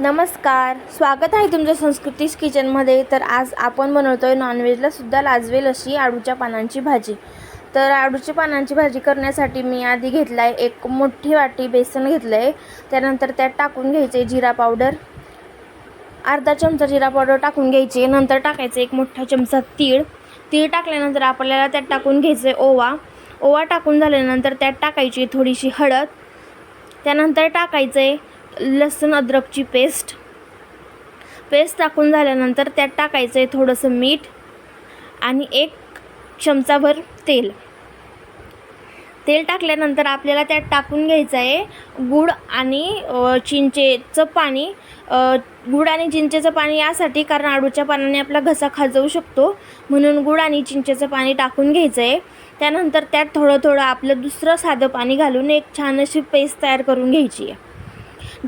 नमस्कार स्वागत आहे तुमच्या संस्कृतीस किचनमध्ये. तर आज आपण बनवतो आहे नॉनव्हेजला सुद्धा लाजवेल अशी आळूच्या पानांची भाजी. तर आळूच्या पानांची भाजी करण्यासाठी मी आधी घेतला आहे एक मोठी वाटी बेसन घेतलं आहे त्यानंतर त्यात टाकून घ्यायचे जिरा पावडर. अर्धा चमचा जिरा पावडर टाकून घ्यायची. नंतर टाकायचं एक मोठा चमचा तीळ. तीळ टाकल्यानंतर आपल्याला त्यात टाकून घ्यायचं आहे ओवा. ओवा टाकून झाल्यानंतर त्यात टाकायची थोडीशी हळद. त्यानंतर टाकायचं आहे लसूण अद्रकची पेस्ट. पेस्ट टाकून झाल्यानंतर त्यात टाकायचं आहे थोडंसं मीठ आणि एक चमचाभर तेल. तेल टाकल्यानंतर आपल्याला त्यात टाकून घ्यायचं आहे गूळ आणि चिंचेचं पाणी. गूळ आणि चिंचेचं पाणी यासाठी कारण आडूच्या पानाने आपला घसा खाजवू शकतो. म्हणून गूळ आणि चिंचेचं पाणी टाकून घ्यायचं आहे त्यानंतर त्यात थोडं थोडं आपलं दुसरं साधं पाणी घालून एक छान अशी पेस्ट तयार करून घ्यायची आहे.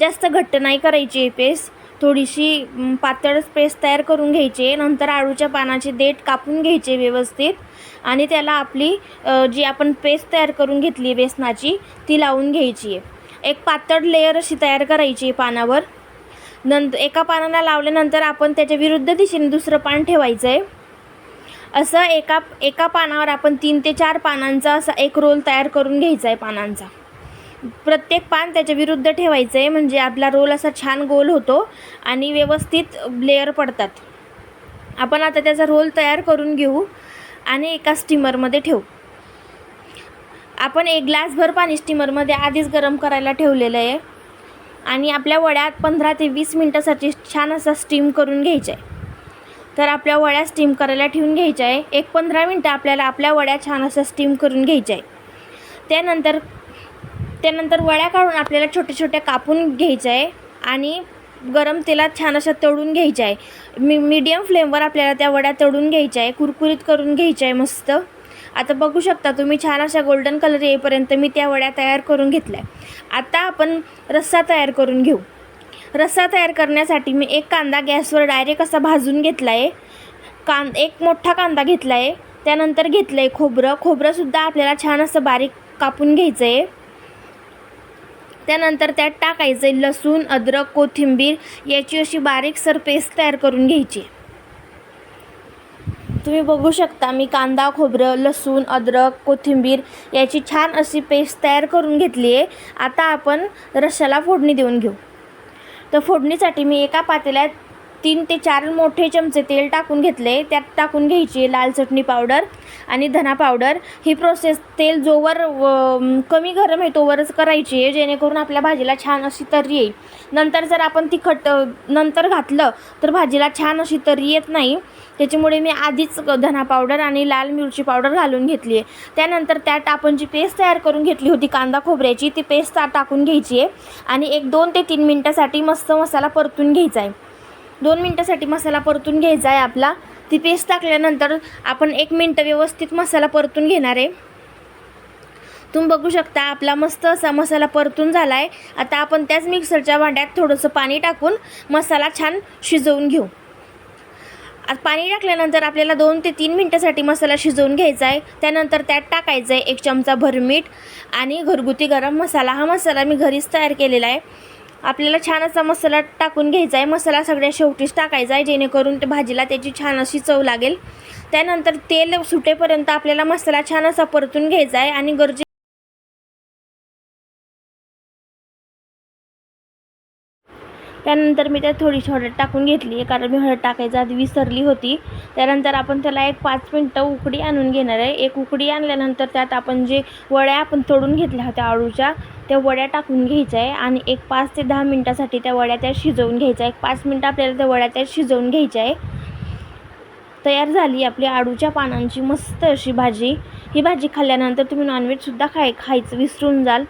जास्त घट्ट नाही करायची आहे पेस्ट. थोडीशी पातळ पातळच पेस्ट तयार करून घ्यायची. आहे नंतर आळूच्या पानाचे देठ कापून घ्यायचे व्यवस्थित. आणि त्याला आपली जी आपण पेस्ट तयार करून घेतली आहे बेसनाची ती लावून घ्यायची आहे. एक पातळ लेयर अशी तयार करायची आहे पानावर. नंतर एका पानाला लावल्यानंतर आपण त्याच्या विरुद्ध दिशेने दुसरं पान ठेवायचं आहे. असं एका एका पानावर आपण तीन ते चार पानांचा असा एक रोल तयार करून घ्यायचा आहे पानांचा. प्रत्येक पान त्याच्या विरुद्ध ठेवायचं आहे म्हणजे आपला रोल असा छान गोल होतो आणि व्यवस्थित लेअर पडतात. आपण आता त्याचा रोल तयार करून घेऊ आणि एका स्टीमरमध्ये ठेवू. आपण एक ग्लासभर पाणी स्टीमरमध्ये आधीच गरम करायला ठेवलेलं आहे आणि आपल्या वड्यात पंधरा ते वीस मिनटासाठी छान असा स्टीम करून घ्यायचा आहे तर आपल्या वड्या स्टीम करायला ठेवून घ्यायच्या. आहे एक पंधरा मिनटं आपल्याला आपल्या वड्या छान असा स्टीम करून घ्यायच्या. आहे त्यानंतर त्यानंतर वड्या काढून आपल्याला छोट्या छोट्या कापून घ्यायचं आहे आणि गरम तेलात छान अशा तळून घ्यायच्या आहे. मी मीडियम फ्लेमवर आपल्याला त्या वड्या तळून घ्यायच्या आहे कुरकुरीत करून घ्यायच्या आहे मस्त. आता बघू शकता तुम्ही छान अशा गोल्डन कलर येईपर्यंत मी त्या वड्या तयार करून घेतल्या आता आपण रस्सा तयार करून घेऊ. रस्सा तयार करण्यासाठी मी एक कांदा गॅसवर डायरेक्ट असा भाजून घेतला आहे. कां एक मोठा कांदा घेतला आहे. त्यानंतर घेतलं आहे खोबरं खोबरंसुद्धा आपल्याला छान असं बारीक कापून घ्यायचं आहे त्यानंतर त्यात टाकायचं लसूण अद्रक कोथिंबीर याची अशी बारीकसर पेस्ट तयार करून घ्यायची. तुम्ही बघू शकता मी कांदा खोबरं लसूण अद्रक कोथिंबीर याची छान अशी पेस्ट तयार करून घेतली आहे. आता आपण रश्श्याला फोडणी देऊन घेऊ. तर फोडणीसाठी मी एका पातेल्यात तीन ते चार मोठे चमचे तेल टाकून घेतले. त्यात टाकून घ्यायची लाल चटणी पावडर आणि धना पावडर. ही प्रोसेस तेल जोवर कमी गरम आहे तोवरच करायची आहे जेणेकरून आपल्या भाजीला छान अशी तर्री येईल. नंतर जर आपण तिखट नंतर घातलं तर भाजीला छान अशी तर्री येत नाही. त्याच्यामुळे मी आधीच धना पावडर आणि लाल मिरची पावडर घालून घेतली आहे. त्यानंतर त्यात आपण जी पेस्ट तयार करून घेतली होती कांदा खोबऱ्याची ती पेस्ट टाकून घ्यायची आहे. आणि एक दोन ते तीन मिनटासाठी मस्त मसाला परतून घ्यायचा आहे. दोन मिनटासाठी मसाला परतून घ्यायचा आहे आपला. ती पेस्ट टाकल्यानंतर आपण एक मिनटं व्यवस्थित मसाला परतून घेणार आहे. तुम्ही बघू शकता आपला मस्त असा मसाला परतून झाला आहे आता आपण त्याच मिक्सरच्या भांड्यात थोडंसं पाणी टाकून मसाला छान शिजवून घेऊ. आता पाणी टाकल्यानंतर आपल्याला दोन ते तीन मिनटासाठी मसाला शिजवून घ्यायचा आहे. त्यानंतर त्यात टाकायचं आहे एक चमचा भर मीठ आणि घरगुती गरम मसाला. हा मसाला मी घरीच तयार केलेला आहे. आपल्याला छान असा मसाला टाकून घ्यायचा आहे. मसाला सगळ्या शेवटीच टाकायचा आहे जेणेकरून भाजीला त्याची छान अशी चव लागेल. त्यानंतर तेल सुटेपर्यंत आपल्याला मसाला छान असा परतून घ्यायचा आहे आणि गरजे त्यानंतर मी त्यात थोडीशी हळद टाकून घेतली. आहे कारण मी हळद टाकायच्या आधी विसरली होती. त्यानंतर आपण त्याला एक पाच मिनटं उकडी आणून घेणार आहे. एक उकडी आणल्यानंतर त्यात आपण जे वड्या आपण तोडून घेतल्या होत्या आळूच्या त्या वड्या टाकून घ्यायच्या आहे. आणि एक पाच ते दहा मिनटासाठी त्या वड्या त्यात शिजवून घ्यायच्या एक पाच मिनटं आपल्याला त्या वड्या त्यात शिजवून घ्यायच्या आहे. तयार झाली आपली आडूच्या पानांची मस्त अशी भाजी. ही भाजी खाल्ल्यानंतर तुम्ही नॉनव्हेजसुद्धा खाय खायचं विसरून जाल.